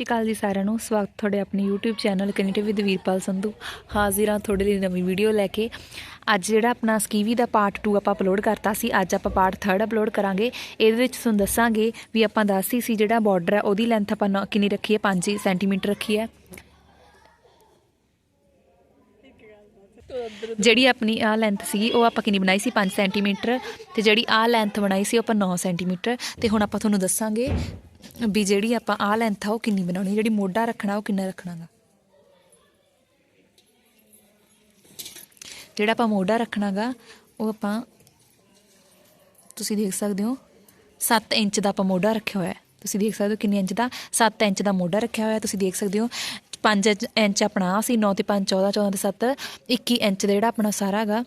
ਸ਼੍ਰੀ ਅਕਾਲ ਜੀ ਸਾਰਿਆਂ ਨੂੰ। ਸਵਾਗਤ ਤੁਹਾਡੇ ਆਪਣੇ YouTube channel Canada with Veerpal Sandhu. ਹਾਜ਼ਰ ਹਾਂ ਤੁਹਾਡੇ ਲਈ ਨਵੀਂ ਵੀਡੀਓ ਲੈ ਕੇ। ਅੱਜ ਜਿਹੜਾ ਆਪਣਾ ਸਕੀਵੀ ਦਾ ਪਾਰਟ 2 ਆਪਾਂ ਅਪਲੋਡ ਕਰਤਾ ਸੀ, ਅੱਜ ਆਪਾਂ ਪਾਰਟ 3 ਅਪਲੋਡ ਕਰਾਂਗੇ। ਇਹਦੇ ਵਿੱਚ ਤੁਹਾਨੂੰ ਦੱਸਾਂਗੇ ਵੀ ਆਪਾਂ ਦੱਸੀ ਸੀ ਜਿਹੜਾ ਬਾਰਡਰ ਹੈ ਉਹਦੀ ਲੈਂਥ ਆਪਾਂ ਨੌ- ਕਿੰਨੀ ਰੱਖੀ ਹੈ? 5 ਸੈਂਟੀਮੀਟਰ ਰੱਖੀ ਹੈ। ਜਿਹੜੀ ਆਪਣੀ ਆ ਲੈਂਥ ਸੀਗੀ, ਉਹ ਆਪਾਂ ਕਿੰਨੀ ਬਣਾਈ ਸੀ? 5 ਸੈਂਟੀਮੀਟਰ ਤੇ ਜਿਹੜੀ ਆ ਲੈਂਥ ਬਣਾਈ ਸੀ, ਉਹ ਆਪਾਂ 9 ਸੈਂਟੀਮੀਟਰ ਤੇ ਹੁਣ ਆਪਾਂ ਤੁਹਾਨੂੰ ਦੱਸਾਂਗੇ ਵੀ ਜਿਹੜੀ ਆਪਾਂ ਆ ਲੈਂਥ ਆ, ਉਹ ਕਿੰਨੀ ਬਣਾਉਣੀ? ਜਿਹੜੀ ਮੋਢਾ ਰੱਖਣਾ, ਉਹ ਕਿੰਨਾ ਰੱਖਣਾਗਾ? ਜਿਹੜਾ ਆਪਾਂ ਮੋਢਾ ਰੱਖਣਾਗਾ, ਉਹ ਆਪਾਂ, ਤੁਸੀਂ ਦੇਖ ਸਕਦੇ ਹੋ 7 ਇੰਚ ਦਾ ਆਪਾਂ ਮੋਢਾ ਰੱਖਿਆ ਹੋਇਆ ਤੁਸੀਂ ਦੇਖ ਸਕਦੇ ਹੋ ਕਿੰਨੇ ਇੰਚ ਦਾ 7 ਇੰਚ ਦਾ ਮੋਢਾ ਰੱਖਿਆ ਹੋਇਆ ਤੁਸੀਂ ਦੇਖ ਸਕਦੇ ਹੋ 5 ਇੰਚ ਆਪਣਾ ਆਹ ਸੀ 9 ਤੇ 5 14 14 ਤੇ 7 21 ਇੰਚ ਦਾ ਜਿਹੜਾ ਆਪਣਾ ਸਾਰਾ ਹੈਗਾ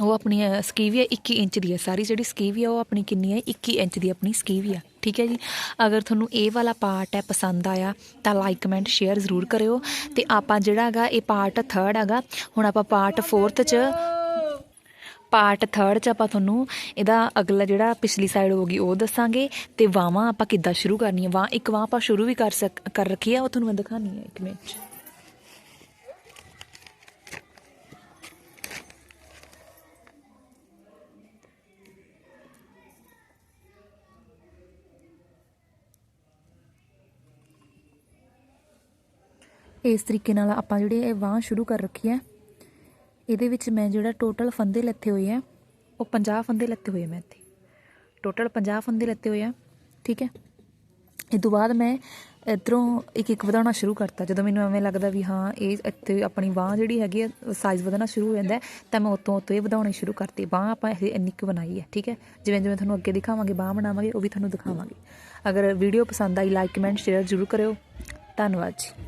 ਉਹ ਆਪਣੀ ਅ, ਸਕੀਵੀ ਹੈ 21 ਇੰਚ ਦੀ ਹੈ ਸਾਰੀ ਜਿਹੜੀ ਸਕੀਵੀ ਹੈ ਉਹ ਆਪਣੀ ਕਿੰਨੀ ਹੈ 21 ਇੰਚ ਦੀ ਆਪਣੀ ਸਕੀਵੀ ਹੈ ਠੀਕ ਹੈ ਜੀ? ਅਗਰ ਤੁਹਾਨੂੰ ਇਹ ਵਾਲਾ ਪਾਰਟ ਹੈ ਪਸੰਦ ਆਇਆ ਤਾਂ ਲਾਈਕ ਕਮੈਂਟ ਸ਼ੇਅਰ ਜ਼ਰੂਰ ਕਰਿਓ। ਤੇ ਆਪਾਂ ਜਿਹੜਾ ਹੈਗਾ ਇਹ ਪਾਰਟ 3rd ਹੈਗਾ ਹੁਣ ਆਪਾਂ ਪਾਰਟ 4th ਚ ਪਾਰਟ 3rd ਚ ਆਪਾਂ ਤੁਹਾਨੂੰ ਇਹਦਾ ਅਗਲਾ ਜਿਹੜਾ ਪਿਛਲੀ ਸਾਈਡ ਹੋਗੀ ਉਹ ਦੱਸਾਂਗੇ। ਤੇ ਵਾਹਾਂ ਆਪਾਂ ਕਿੱਦਾਂ ਸ਼ੁਰੂ ਕਰਨੀ ਹੈ ਵਾਹ ਇੱਕ ਵਾਹ ਆਪਾਂ ਸ਼ੁਰੂ ਵੀ ਕਰ ਸਕ ਕਰ ਰੱਖੀ ਹੈ ਉਹ ਤੁਹਾਨੂੰ ਮੈਂ ਦਿਖਾਣੀ ਹੈ ਇੱਕ ਮਿੰਟ ਇਸ ਤਰੀਕੇ ਨਾਲ ਆਪਾਂ ਜਿਹੜੇ ਇਹ ਵਾਹ ਸ਼ੁਰੂ ਕਰ ਰੱਖੀ ਹੈ। ਇਹਦੇ ਵਿੱਚ ਮੈਂ ਜਿਹੜਾ ਟੋਟਲ ਫੰਦੇ ਲੱਥੇ ਹੋਏ ਆ, ਉਹ 50 ਫੰਦੇ ਲੱਤੇ ਹੋਏ ਮੈਂ ਇੱਥੇ। ਟੋਟਲ 50 ਫੰਦੇ ਲੱਤੇ ਹੋਏ ਆ, ਠੀਕ ਹੈ? ਇਹ ਤੋਂ ਬਾਅਦ ਮੈਂ ਇਧਰੋਂ ਇੱਕ ਇੱਕ ਵਧਾਉਣਾ ਸ਼ੁਰੂ ਕਰਤਾ। ਜਦੋਂ ਮੈਨੂੰ ਐਵੇਂ ਲੱਗਦਾ ਵੀ ਹਾਂ, ਇਹ ਇੱਥੇ ਆਪਣੀ ਬਾਹ ਜਿਹੜੀ ਹੈਗੀ ਆ ਸਾਈਜ਼ ਵਧਣਾ ਸ਼ੁਰੂ ਹੋ ਜਾਂਦਾ ਤਾਂ ਮੈਂ ਉਤੋਂ ਉਤੋਂ ਇਹ ਵਧਾਉਣੀ ਸ਼ੁਰੂ ਕਰਤੀ। ਬਾਹ ਆਪਾਂ ਇਹ ਇੰਨੀ ਕੁ ਬਣਾਈ ਹੈ, ਠੀਕ ਹੈ? ਜਿਵੇਂ ਜਿਵੇਂ ਤੁਹਾਨੂੰ ਅੱਗੇ ਦਿਖਾਵਾਂਗੇ ਬਾਹ ਬਣਾਵਾਂਗੇ, ਉਹ ਵੀ ਤੁਹਾਨੂੰ ਦਿਖਾਵਾਂਗੇ। ਅਗਰ ਵੀਡੀਓ ਪਸੰਦ ਆਈ ਲਾਈਕ ਕਮੈਂਟ ਸ਼ੇਅਰ ਜ਼ਰੂਰ ਕਰਿਓ। ਧੰਨਵਾਦ ਜੀ।